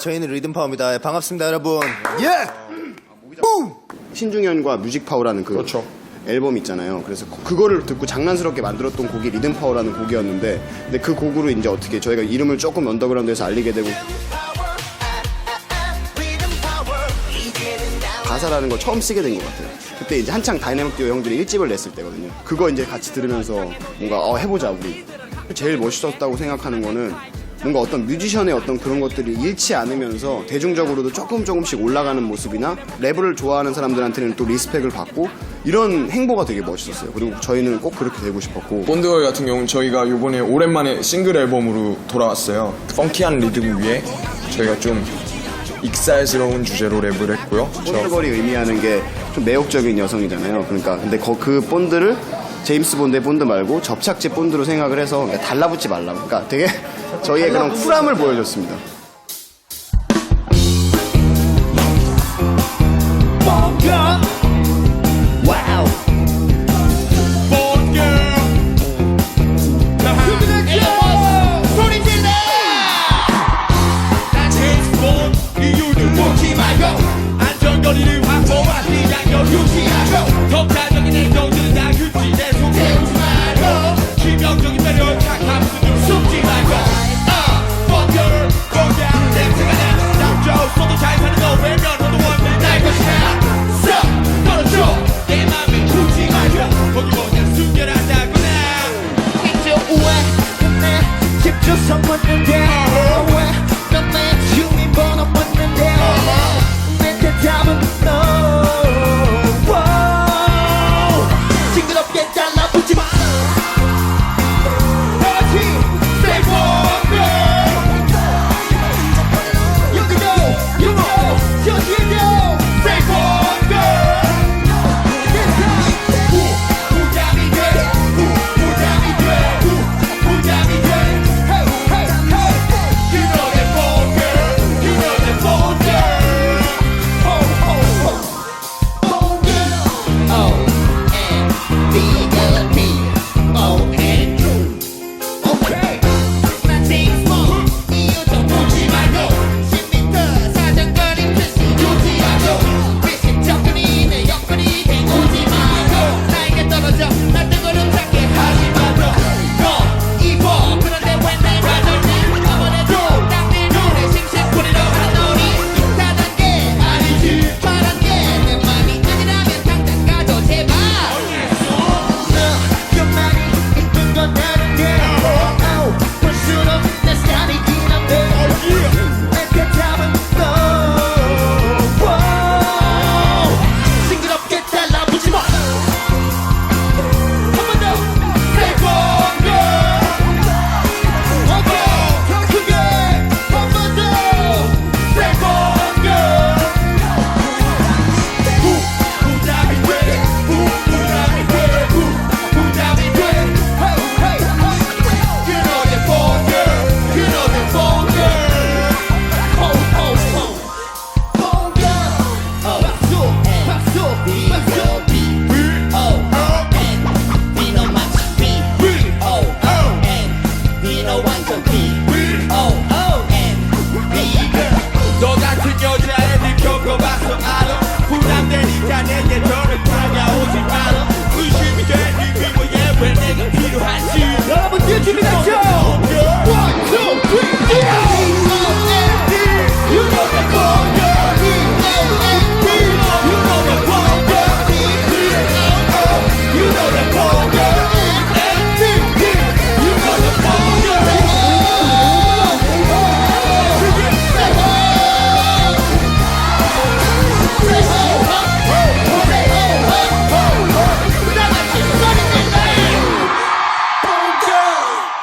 저희는 리듬파워입니다. 반갑습니다, 여러분. 예! 신중현과 뮤직파워라는 그 그렇죠. 앨범 있잖아요. 그래서 그- 그거를 듣고 장난스럽게 만들었던 곡이 리듬파워라는 곡이었는데 근데 그 곡으로 이제 어떻게 저희가 이름을 조금 언더그라운드에서 알리게 되고 가사라는 걸 처음 쓰게 된 것 같아요. 그때 이제 한창 다이내믹 듀오 형들이 1집을 냈을 때거든요. 그거 이제 같이 들으면서 뭔가 어, 해보자 우리. 제일 멋있었다고 생각하는 거는 뭔가 어떤 뮤지션의 어떤 그런 것들이 잃지 않으면서 대중적으로도 조금 조금씩 올라가는 모습이나 랩을 좋아하는 사람들한테는 또 리스펙을 받고 이런 행보가 되게 멋있었어요. 그리고 저희는 꼭 그렇게 되고 싶었고 본드걸 같은 경우는 저희가 이번에 오랜만에 싱글 앨범으로 돌아왔어요. 펑키한 리듬 위에 저희가 좀 익살스러운 주제로 랩을 했고요. 저 본드걸이 의미하는 게 좀 매혹적인 여성이잖아요. 그러니까 근데 거- 그 본드를 제임스 본드의 본드 말고 접착제 본드로 생각을 해서 그러니까 달라붙지 말라고. 그러니까 되게 저희의 그런 쿨함을 보여줬습니다. 안전 집주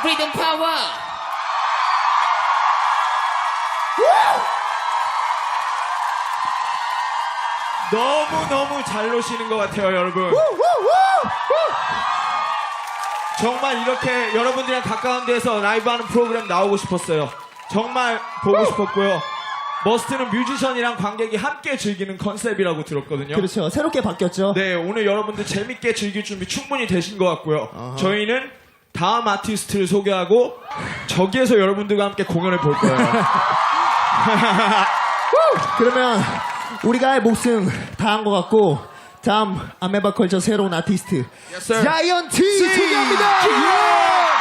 Freedom power 너무너무 잘 노시는 것 같아요, 여러분. 정말 이렇게 여러분들이랑 가까운 데서 라이브 하는 프로그램 나오고 싶었어요. 정말 보고 싶었고요. 머스트는 뮤지션이랑 관객이 함께 즐기는 컨셉이라고 들었거든요. 그렇죠. 새롭게 바뀌었죠. 네, 오늘 여러분들 재밌게 즐길 준비 충분히 되신 것 같고요. 저희는 다음 아티스트를 소개하고 저기에서 여러분들과 함께 공연을 볼 거예요. 그러면 우리가 할 목숨 다 한 것 같고 다음 아메바 컬처 새로운 아티스트. 자이언티 소개합니다.